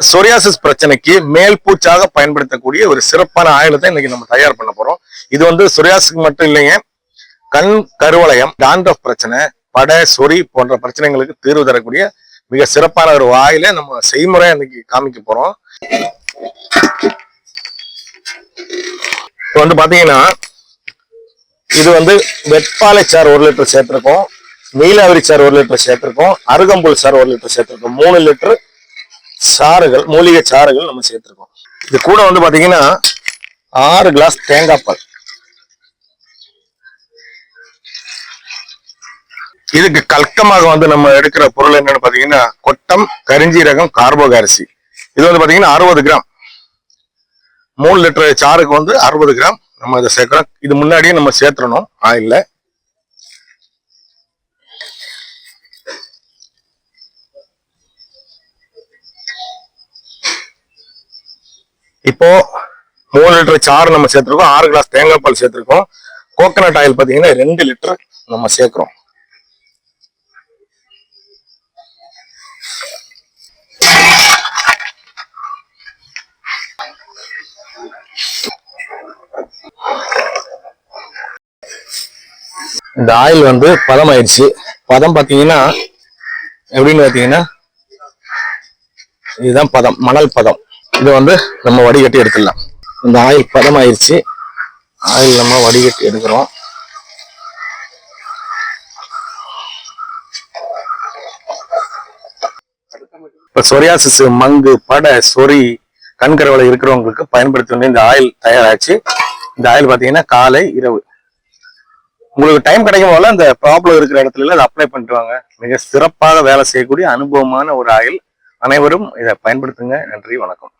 Psoriasis பிரச்சனைக்கு மேல் பூச்சாக பயன்படுத்தக்கூடிய ஒரு சிறப்பான ஆயுதத்தை இன்னைக்கு நம்ம தயார் பண்ண போறோம். இது வந்து சொரியாசிக்கு மட்டும் இல்லைங்க. கண் கருவளையம் டாண்ட்ரஃப் பிரச்சனை படை சொறி போன்ற பிரச்சனைகளுக்கு தீர்வு தரக்கூடிய மிக சிறப்பான ஒரு வாயில நம்ம செய்முறை இன்னைக்கு காமிக்க போறோம். இப்போ வந்து பாத்தீங்கன்னா இது வந்து வெட்பாலை சார் ஒரு லிட்டர் சேர்த்திருக்கோம் நீலாவரி சார் ஒரு லிட்டர் சேர்த்திருக்கோம் அருகம்புல் சார் ஒரு லிட்டர் சேர்த்திருக்கோம். மூணு லிட்டர் சாறுகள் மூலிகை சாறுகள் நம்ம சேர்த்துருக்கோம். இது கூட வந்து பாத்தீங்கன்னா ஆறு கிளாஸ் தேங்காய் பால். இதுக்கு கல்கமாக வந்து நம்ம எடுக்கிற பொருள் என்னன்னு பார்த்தீங்கன்னா கொட்டம் கரிஞ்சீரகம் கார்போக அரிசி இது வந்து பார்த்தீங்கன்னா அறுபது கிராம். மூணு லிட்டர் சாருக்கு வந்து அறுபது கிராம் நம்ம இதை சேர்க்கிறோம். இது முன்னாடியே நம்ம சேர்த்துடணும். ஆயில்ல இப்போ மூணு லிட்டர் சாறு நம்ம சேர்த்திருக்கோம் ஆறு கிளாஸ் தேங்காய் பால் சேர்த்திருக்கோம். கோகனட் ஆயில் பாத்தீங்கன்னா ரெண்டு லிட்டர் நம்ம சேர்க்கிறோம். இந்த ஆயில் வந்து பதம் ஆயிடுச்சு பதம் பாத்தீங்கன்னா எப்படின்னு பாத்தீங்கன்னா இதுதான் பதம் மணல் பதம். இது வந்து நம்ம வடிகட்டி எடுத்துடலாம். இந்த ஆயில் பதம் ஆயிடுச்சு ஆயில் நம்ம வடிகட்டி எடுக்கிறோம். இப்போ சொரியாசிஸ் மங்கு படை சொறி கண்கரவலை இருக்கிறவங்களுக்கு பயன்படுத்தி இந்த ஆயில் தயாராச்சு. இந்த ஆயில் பார்த்தீங்கன்னா காலை இரவு. உங்களுக்கு டைம் கிடைக்கும் போல அந்த ப்ராப்ளம் இருக்கிற இடத்துல அதை அப்ளை பண்ணிட்டுவாங்க மிக சிறப்பாக வேலை செய்யக்கூடிய அனுபவமான ஒரு ஆயில். அனைவரும் இதை பயன்படுத்துங்க. நன்றி வணக்கம்.